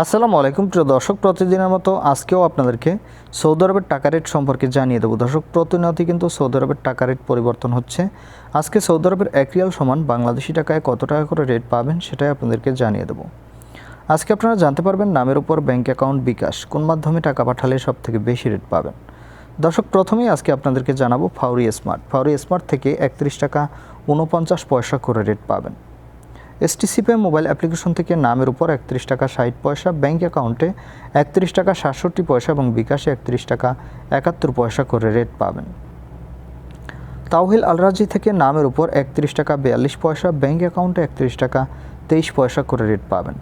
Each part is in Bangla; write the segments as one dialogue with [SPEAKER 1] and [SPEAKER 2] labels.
[SPEAKER 1] আসসালামু আলাইকুম, প্রিয় দর্শক, প্রতিদিনের মতো আজকেও আপনাদেরকে সৌদি আরবের টাকা রেট সম্পর্কে জানিয়ে দেবো। দর্শক, প্রতিনিয়তই কিন্তু সৌদি আরবের টাকা রেট পরিবর্তন হচ্ছে। আজকে সৌদি আরবের এক রিয়াল সমান বাংলাদেশি টাকায় কত টাকা করে রেট পাবেন সেটাই আপনাদেরকে জানিয়ে দেবো। আজকে আপনারা জানতে পারবেন নামের উপর ব্যাঙ্ক অ্যাকাউন্ট বিকাশ কোন মাধ্যমে টাকা পাঠালে সব থেকে বেশি রেট পাবেন। দর্শক, প্রথমেই আজকে আপনাদেরকে জানাব ফাউরি স্মার্ট। ফাউরি স্মার্ট থেকে একত্রিশ টাকা উনপঞ্চাশ পয়সা করে রেট পাবেন। এসটিসিপে মোবাইল অ্যাপ্লিকেশন থেকে নামের উপর একত্রিশ টাকা ষাট পয়সা, ব্যাংক অ্যাকাউন্টে একত্রিশ টাকা সাতষট্টি পয়সা এবং বিকাশে একত্রিশ টাকা একাত্তর পয়সা করে রেট পাবেন। তাওহিল আলরাজি থেকে নামের উপর একত্রিশ টাকা বিয়াল্লিশ পয়সা, ব্যাংক অ্যাকাউন্টে একত্রিশ টাকা তেইশ পয়সা করে রেট পাবেন।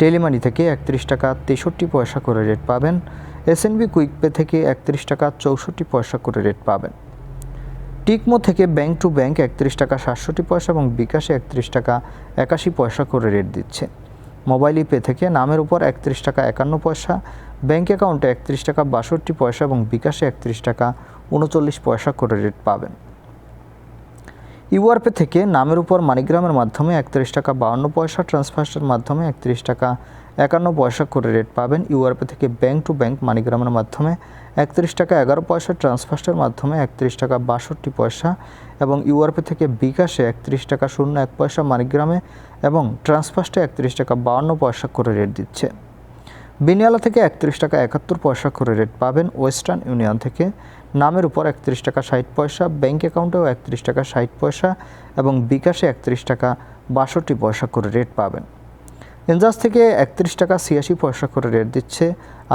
[SPEAKER 1] টেলিমানি থেকে একত্রিশ টাকা তেষট্টি পয়সা করে রেট পাবেন। এসএনবি কুইক পে থেকে একত্রিশ টাকা চৌষট্টি পয়সা করে রেট পাবেন। টিকমো থেকে ব্যাংক টু ব্যাংক একত্রিশ টাকা সাতষট্টি পয়সা এবং বিকাশে একত্রিশ টাকা একাশি পয়সা করে রেট দিচ্ছে। মোবাইল পে থেকে নামের উপর একত্রিশ টাকা একান্ন পয়সা, ব্যাংক অ্যাকাউন্টে একত্রিশ টাকা বাষট্টি পয়সা এবং বিকাশে একত্রিশ টাকা উনচল্লিশ পয়সা করে রেট পাবেন। ইউআরপে থেকে নামের উপর মানিগ্রামের মাধ্যমে একত্রিশ টাকা বাউন্ন পয়সা ট্রান্সফার্সের মাধ্যমে একত্রিশ টাকা একান্ন পয়সা করে রেট পাবেন। ইউআরপে থেকে ব্যাংক টু ব্যাংক মানিগ্রামের মাধ্যমে একত্রিশ টাকা এগারো পয়সা ট্রান্সফার্সের মাধ্যমে একত্রিশ টাকা বাষট্টি পয়সা এবং ইউআরপে থেকে বিকাশে একত্রিশ টাকা শূন্য এক পয়সা মানিগ্রামে এবং ট্রান্সফার্সে একত্রিশ টাকা বাউন্ন পয়সা করে রেট দিচ্ছে। বিনিয়ালা থেকে একত্রিশ টাকা একাত্তর পয়সা করে রেট পাবেন ওয়েস্টার্ন ইউনিয়ন থেকে। নামের উপর একত্রিশ টাকা ষাট পয়সা ব্যাঙ্ক অ্যাকাউন্টেও একত্রিশ টাকা ষাট পয়সা এবং বিকাশে একত্রিশ টাকা বাষট্টি পয়সা করে রেট পাবেন। ইনজাস থেকে একত্রিশ টাকা ছিয়াশি পয়সা করে রেট দিচ্ছে।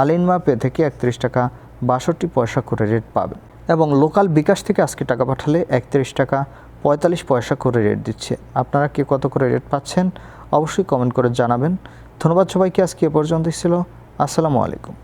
[SPEAKER 1] আলিনমা পে থেকে একত্রিশ টাকা বাষট্টি পয়সা করে রেট পাবেন। এবং লোকাল বিকাশ থেকে আজকে টাকা পাঠালে একত্রিশ টাকা পঁয়তাল্লিশ পয়সা করে রেট দিচ্ছে। আপনারা কে কত করে রেট পাচ্ছেন অবশ্যই কমেন্ট করে জানাবেন। ধন্যবাদ সবাইকে আজকে এ পর্যন্ত ছিল। আসসালামু আলাইকুম।